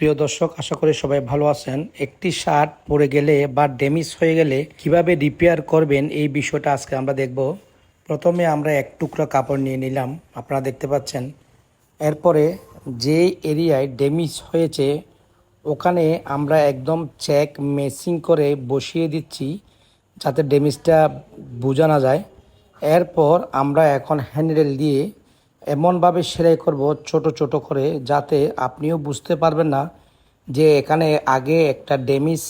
প্রিয় দর্শক, আশা করি সবাই ভালো আছেন। একটি শার্ট পরে গেলে বা ড্যামেজ হয়ে গেলে কীভাবে রিপেয়ার করবেন এই বিষয়টা আজকে আমরা দেখব। প্রথমে আমরা এক টুকরা কাপড় নিয়ে নিলাম, আপনারা দেখতে পাচ্ছেন। এরপরে যে এরিয়ায় ড্যামেজ হয়েছে, ওখানে আমরা একদম চেক মেসিং করে বসিয়ে দিচ্ছি, যাতে ড্যামেজটা বোঝা না যায়। এরপর আমরা এখন হ্যান্ডেল দিয়ে এমনভাবে সেলাই করব, ছোট ছোট করে, যাতে আপনিও বুঝতে পারবেন না যে এখানে আগে একটা ড্যামেজ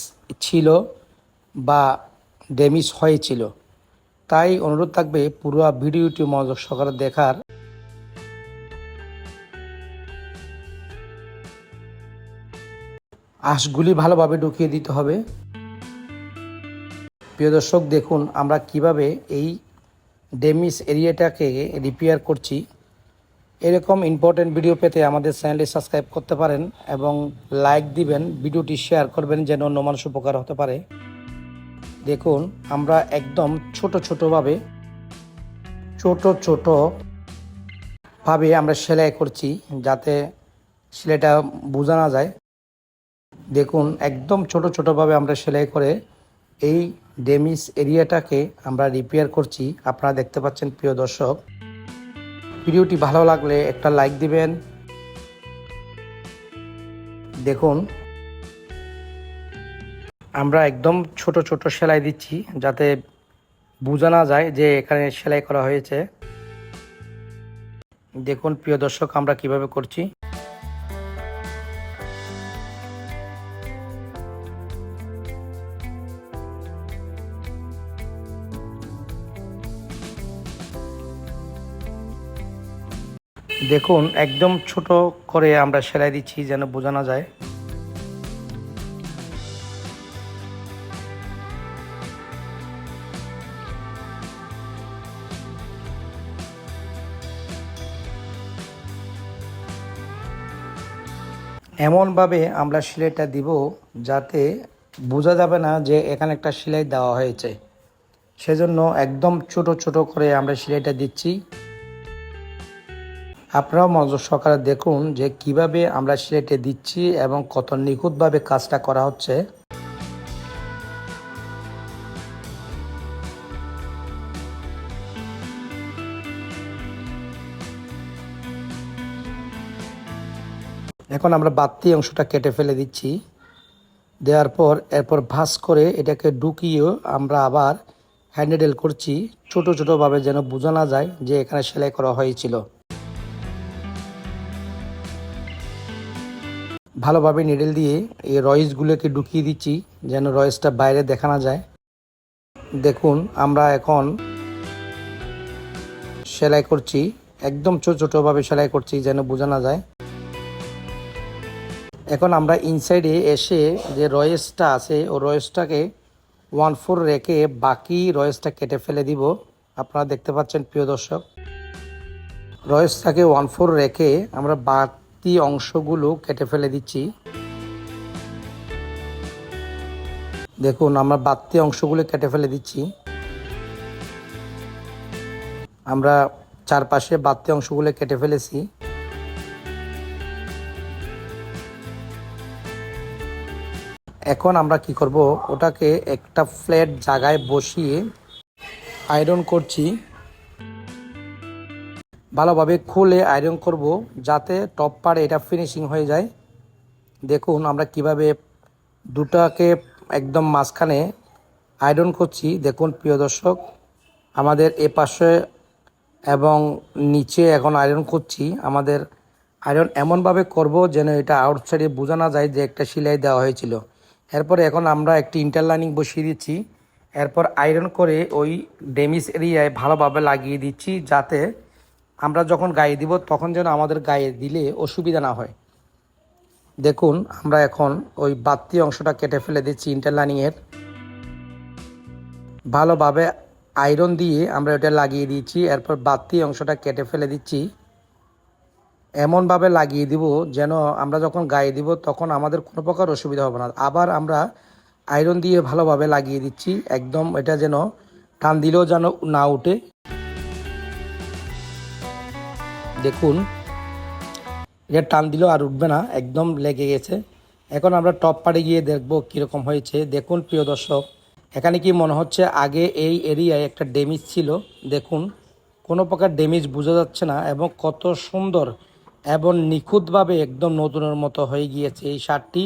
ছিল বা ড্যামেজ হয়েছিল। তাই অনুরোধ থাকবে পুরো ভিডিওটি মনোযোগ সহকারে দেখার। আঁশগুলি ভালোভাবে ঢুকিয়ে দিতে হবে। প্রিয় দর্শক, দেখুন আমরা কীভাবে এই ডেমিস এরিয়াটাকে রিপেয়ার করছি। এরকম ইম্পর্টেন্ট ভিডিও পেতে আমাদের চ্যানেলটি সাবস্ক্রাইব করতে পারেন এবং লাইক দিবেন ভিডিওটি শেয়ার করবেন যেন অন্য মানুষ উপকার হতে পারে। দেখুন, আমরা একদম ছোট ছোটোভাবে, ছোট ছোট ভাবে আমরা সেলাই করছি যাতে সেলাইটা বোঝা না যায়। দেখুন, একদম ছোট ছোটোভাবে আমরা সেলাই করে এই ডেমিস এরিয়াটাকে আমরা রিপেয়ার করছি। আপনারা দেখতে পাচ্ছেন, প্রিয় দর্শক। ভিডিওটি ভালো লাগলে একটা লাইক দিবেন। দেখুন, আমরা একদম ছোট ছোট সেলাই দিচ্ছি যাতে বোঝা না যায় যে এখানে সেলাই করা হয়েছে। দেখুন, প্রিয় দর্শক, আমরা কীভাবে করছি। দেখুন, একদম ছোট করে আমরা সেলাই দিচ্ছি যেন বোঝানো যায়। এমনভাবে আমরা সেলাইটা দিব যাতে বোঝা যাবে না যে এখানে একটা সেলাই দেওয়া হয়েছে। সেজন্য একদম ছোট ছোট করে আমরা সেলাইটা দিচ্ছি। আপনারাও মনোযোগ সহকারে দেখুন যে কীভাবে আমরা সেলাইটা দিচ্ছি এবং কত নিখুঁতভাবে কাজটা করা হচ্ছে। এখন আমরা বাড়তি অংশটা কেটে ফেলে দিচ্ছি। দেওয়ার পর এরপর ভাঁজ করে এটাকে ঢুকিয়েও আমরা আবার হ্যান্ডেল করছি। ছোট ছোটোভাবে যেন বোঝা না যায় যে এখানে সেলাই করা হয়েছিল। ভালোভাবে নিডেল দিয়ে এই রয়েসগুলোকে ঢুকিয়ে দিচ্ছি, যেন রয়েসটা বাইরে দেখা না যায়। দেখুন, আমরা এখন সেলাই করছি, একদম ছোট ছোটোভাবে সেলাই করছি যেন বোঝা না যায়। এখন আমরা ইনসাইডে এসে যে রয়েসটা আছে ও রয়েসটাকে ওয়ান ফোর রেখে বাকি রয়েসটা কেটে ফেলে দিব। আপনারা দেখতে পাচ্ছেন, প্রিয় দর্শক। রয়েসটাকে ওয়ান ফোর রেখে আমরা বাড়তি অংশগুলো কেটে ফেলে দিচ্ছি। দেখুন, আমরা বাড়তি অংশগুলো কেটে ফেলে দিচ্ছি। আমরা চারপাশে বাড়তি অংশগুলো কেটে ফেলেছি। এখন আমরা কি করব? ওটাকে একটা ফ্ল্যাট জায়গায় বসিয়ে আয়রন করছি। ভালোভাবে খুলে আয়রন করব, যাতে টপ পাড়ে এটা ফিনিশিং হয়ে যায়। দেখুন আমরা কীভাবে দুটাকে একদম মাঝখানে আয়রন করছি। দেখুন প্রিয় দর্শক, আমাদের এ পাশে এবং নিচে এখন আয়রন করছি। আমাদের আয়রন এমনভাবে করব যেন এটা আউটসাইডে বোঝা না যায় যে একটা সেলাই দেওয়া হয়েছিল। এরপরে এখন আমরা একটি ইন্টারলাইনিং বসিয়ে দিচ্ছি। এরপর আয়রন করে ওই ডেমিস এরিয়ায় ভালোভাবে লাগিয়ে দিচ্ছি, যাতে আমরা যখন গায়ে দিব, তখন যেন আমাদের গায়ে দিলে অসুবিধা না হয়। দেখুন, আমরা এখন ওই বাড়তি অংশটা কেটে ফেলে দিচ্ছি ইন্টারলাইনিংয়ের ভালোভাবে আয়রন দিয়ে আমরা ওটা লাগিয়ে দিচ্ছি এরপর বাড়তি অংশটা কেটে ফেলে দিচ্ছি। এমনভাবে লাগিয়ে দিব যেন আমরা যখন গায়ে দিব, তখন আমাদের কোনো প্রকার অসুবিধা হবে না। আবার আমরা আয়রন দিয়ে ভালোভাবে লাগিয়ে দিচ্ছি, একদম এটা যেন টান দিলেও যেন না উঠে। দেখুন, এটা টান দিল আর উঠবে না, একদম লেগে গেছে। এখন আমরা টপ পাড়ে গিয়ে দেখব কীরকম হয়েছে। দেখুন, প্রিয় দর্শক, এখানে কি মনে হচ্ছে, আগে এই এরিয়ায় একটা ড্যামেজ ছিল? দেখুন, কোনো প্রকার ড্যামেজ বোঝা যাচ্ছে না এবং কত সুন্দর এবং নিখুঁতভাবে একদম নতুনের মতো হয়ে গিয়েছে এই শার্টটি